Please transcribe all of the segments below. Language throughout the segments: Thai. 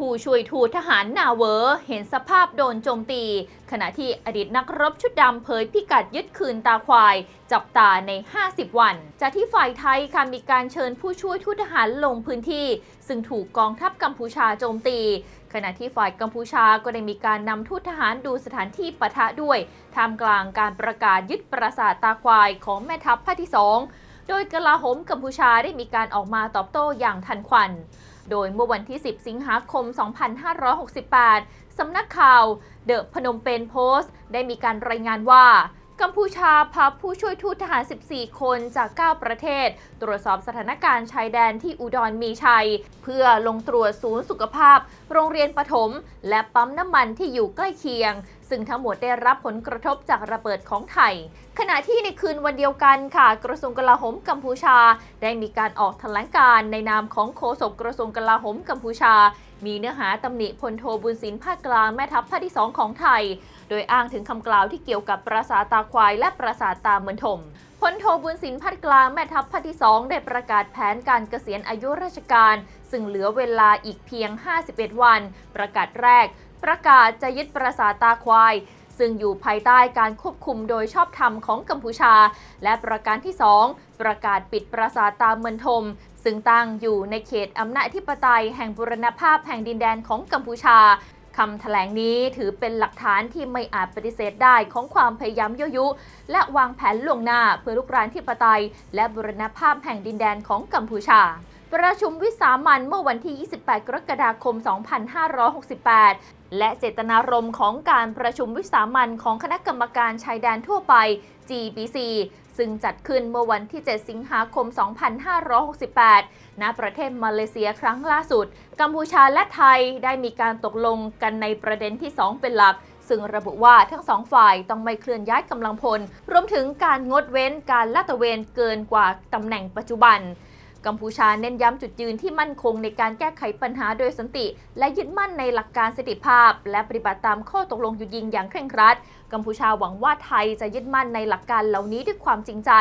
ผู้ช่วยทูตทหารนาเวอร์เห็นสภาพโดนโจมตี ขณะที่อดีตนักรบชุดดำเผยพิกัดยึดคืนตาควาย จับตาใน 50 วัน จากที่ฝ่ายไทยค่ะมีการเชิญผู้ช่วยทูตทหารลงพื้นที่ ซึ่งถูกกองทัพกัมพูชาโจมตี ขณะที่ฝ่ายกัมพูชาก็ได้มีการนำทูตทหารดูสถานที่ปะทะด้วยท่ามกลางการประกาศยึดปราสาทตาควายของแม่ทัพภาคที่สองโดยกลาโหมกัมพูชาได้มีการออกมาตอบโต้อย่างทันควัน โดยเมื่อวันที่ 10 สิงหาคม 2568 สำนักข่าวเดอะพนมเปญโพสต์ ได้มีการรายงานว่ากัมพูชาพาผู้ช่วยทูตทหาร 14 คนจาก 9 ประเทศ ตรวจสอบสถานการณ์ชายแดนที่อุดรมีชัย เพื่อลงตรวจศูนย์สุขภาพ โรงเรียนประถม และปั๊มน้ำมันที่อยู่ใกล้เคียง ซึ่งทั้งหมดได้รับผลกระทบจากระเบิดของไทย ขณะที่ในคืนวันเดียวกันค่ะ กระทรวงกลาโหมกัมพูชา ได้มีการออกแถลงการ์ในนามของโฆษกกระทรวงกลาโหมกัมพูชา มีเนื้อหาตำหนิพลโทบุญสินภาคกลางแม่ทัพภาคที่ 2 ของไทย โดยอ้างถึงคำกล่าวที่เกี่ยวกับปราสาทตาควายและปราสาทตาเมือนถม พลโทบุญสินภาคกลางแม่ทัพภาคที่ 2 ได้ประกาศแผนการเกษียณอายุราชการ ซึ่งเหลือเวลาอีกเพียง 51 วัน ประกาศแรก ประกาศจะยึดปราสาทตาควาย ซึ่งอยู่ภายใต้การควบคุมโดยชอบธรรมของกัมพูชา และประการที่ 2 ประกาศปิดปราสาทตาเมือนทม ซึ่งตั้งอยู่ในเขตอำนาจอธิปไตยแห่งบุรณภาพแห่งดินแดนของกัมพูชา คำแถลงนี้ถือเป็นหลักฐานที่ไม่อาจปฏิเสธได้ของความพยายามยั่วยุ และวางแผนล่วงหน้าเพื่อลุกรานที่ปไตย และบรณภาพแห่งดินแดนของกัมพูชาประชุมวิสามันเมื่อวันที่ 28 กรกฎาคม 2568 และเจตนารมณ์ของการประชุมวิสามันของคณะกรรมการชายแดนทั่วไป GBC ซึ่งจัดขึ้นเมื่อวันที่ 7 สิงหาคม 2568 ณ ประเทศมาเลเซียครั้งล่าสุด กัมพูชาและไทยได้มีการตกลงกันในประเด็นที่ 2 เป็นหลักซึ่งระบุว่าทั้งสองฝ่ายต้องไม่เคลื่อนย้ายกำลังพล รวมถึงการงดเว้นการลาดตระเวนเกินกว่าตำแหน่งปัจจุบัน กัมพูชาเน้นย้ำจุดยืนที่มั่นคงในการแก้ไขปัญหาโดยสันติ และยึดมั่นในหลักการสันติภาพ และปฏิบัติตามข้อตกลงหยุดยิงอย่างเคร่งครัด กัมพูชาหวังว่าไทยจะยึดมั่นในหลักการเหล่านี้ด้วยความจริงใจ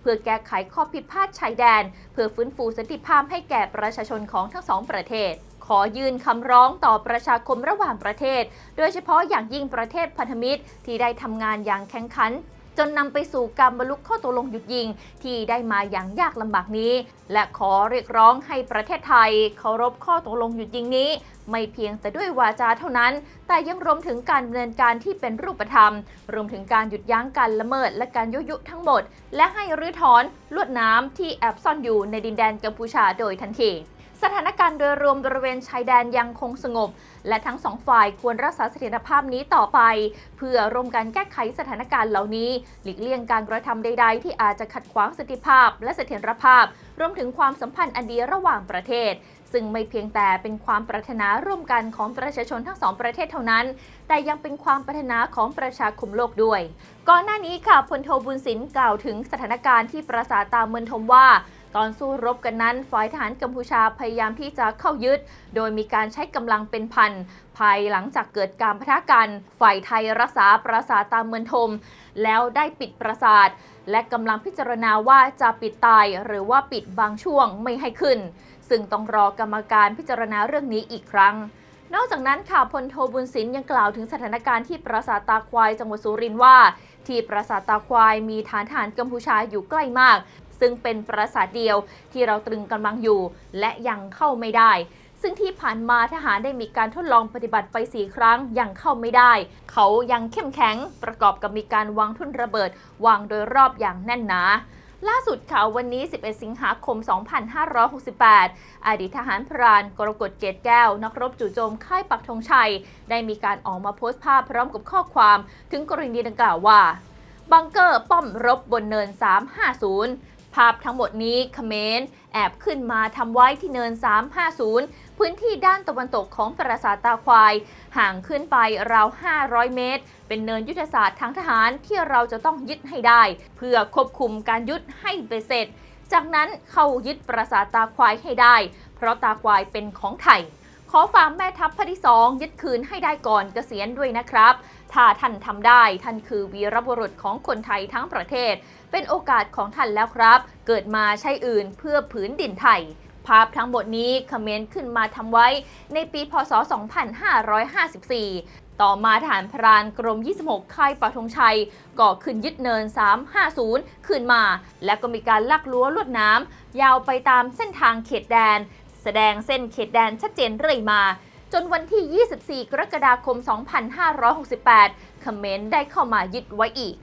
เพื่อแก้ไขข้อผิดพลาดชายแดน เพื่อฟื้นฟูสันติภาพให้แก่ประชาชนของทั้งสองประเทศขอยื่นคำร้องต่อประชาคมระหว่างประเทศ โดยเฉพาะอย่างยิ่งประเทศพันธมิตรที่ได้ทำงานอย่างแข็งขัน จนนำไปสู่การบรรลุข้อตกลงหยุดยิง ที่ได้มาอย่างยากลำบากนี้ และขอเรียกร้องให้ประเทศไทยเคารพข้อตกลงหยุดยิงนี้ ไม่เพียงแต่ด้วยวาจาเท่านั้น แต่ยังรวมถึงการดำเนินการที่เป็นรูปธรรม รวมถึงการหยุดยั้งการละเมิดและการยุยุทั้งหมด และให้รื้อถอนลวดน้ำที่แอบซ่อนอยู่ในดินแดนกัมพูชาโดยทันที สถานการณ์โดยรวมบริเวณชายแดนยังคงสงบ และทั้งสองฝ่ายควรรักษาเสถียรภาพนี้ต่อไป เพื่อร่วมกันแก้ไขสถานการณ์เหล่านี้ หลีกเลี่ยงการกระทำใด ๆ ที่อาจจะขัดขวางสถียรภาพ และเสถียรภาพ รวมถึงความสัมพันธ์อันดีระหว่างประเทศ ซึ่งไม่เพียงแต่เป็นความปรารถนาร่วมกันของประชาชนทั้งสองประเทศเท่านั้น แต่ยังเป็นความปรารถนาของประชาคมโลกด้วย ก่อนหน้านี้ค่ะพลโทบุญสินกล่าวถึงสถานการณ์ที่ปราสาทตาเมืองทมว่า ตอนสู้รบกันนั้น ฝ่ายทหารกัมพูชาพยายามที่จะเข้ายึด โดยมีการใช้กำลังเป็นพัน ภายหลังจากเกิดการพะทะกัน ฝ่ายไทยรักษาปราสาทตามเมืองทม แล้วได้ปิดปราสาท และกำลังพิจารณาว่าจะปิดตายหรือว่าปิดบางช่วงไม่ให้ขึ้น ซึ่งต้องรอกรรมการพิจารณาเรื่องนี้อีกครั้งนอกจากนั้นค่ะพลโทบุญสินยังกล่าวถึงสถานการณ์ที่ปราสาทตาควายจังหวัดสุรินทร์ว่า ที่ปราสาทตาควายมีฐานทหารกัมพูชาอยู่ใกล้มาก ซึ่งเป็นปราสาทเดียวที่เราตรึงกำลังอยู่ และยังเข้าไม่ได้ ซึ่งที่ผ่านมาทหารได้มีการทดลองปฏิบัติไปสี่ครั้งยังเข้าไม่ได้ เขายังเข้มแข็งประกอบกับมีการวางทุ่นระเบิด วางโดยรอบอย่างแน่นหนาล่าสุดข่าววันนี้ 11 สิงหาคม 2568 อดีตทหารพรานกรกฎเกตแก้ว นักรบจู่โจมค่ายปักธงชัย ได้มีการออกมาโพสต์ภาพพร้อมกับข้อความถึงกรณีดังกล่าวว่า บังเกอร์ป้อมรบบนเนิน 350 ภาพทั้งหมดนี้เขมรแอบขึ้นมาทำไว้ที่เนิน 350 พื้นที่ด้านตะวันตกของปราสาทตาควาย ห่างขึ้นไปราว 500 เมตร เป็นเนินยุทธศาสตร์ทางทหารที่เราจะต้องยึดให้ได้ เพื่อควบคุมการยึดให้เบ็เสร็จ จากนั้นเข้ายึดปราสาทตาควายให้ได้ เพราะตาควายเป็นของไทย ขอฝากแม่ทัพภาคที่สองยึดคืนให้ได้ก่อนเกษียณด้วยนะครับ ถ้าท่านทำได้ท่านคือวีรบุรุษของคนไทยทั้งประเทศ เป็นโอกาสของท่านแล้วครับ เกิดมาใช่อื่นเพื่อผืนดินไทยภาพทั้งหมดนี้คอมเมนต์ขึ้นมาทำไว้ในปี พศ 2554 ต่อมาทหารพรานกรม 26 ค่ายปักธงชัยก่อขึ้นยึดเนิน 350 ขึ้นมา และก็มีการลักรั้วลวดน้ำยาวไปตามเส้นทางเขตแดน แสดงเส้นเขตแดนชัดเจนเรื่อยมา จนวันที่ 24 กรกฎาคม 2568คอมเมนต์ได้เข้ามายึดไว้อีก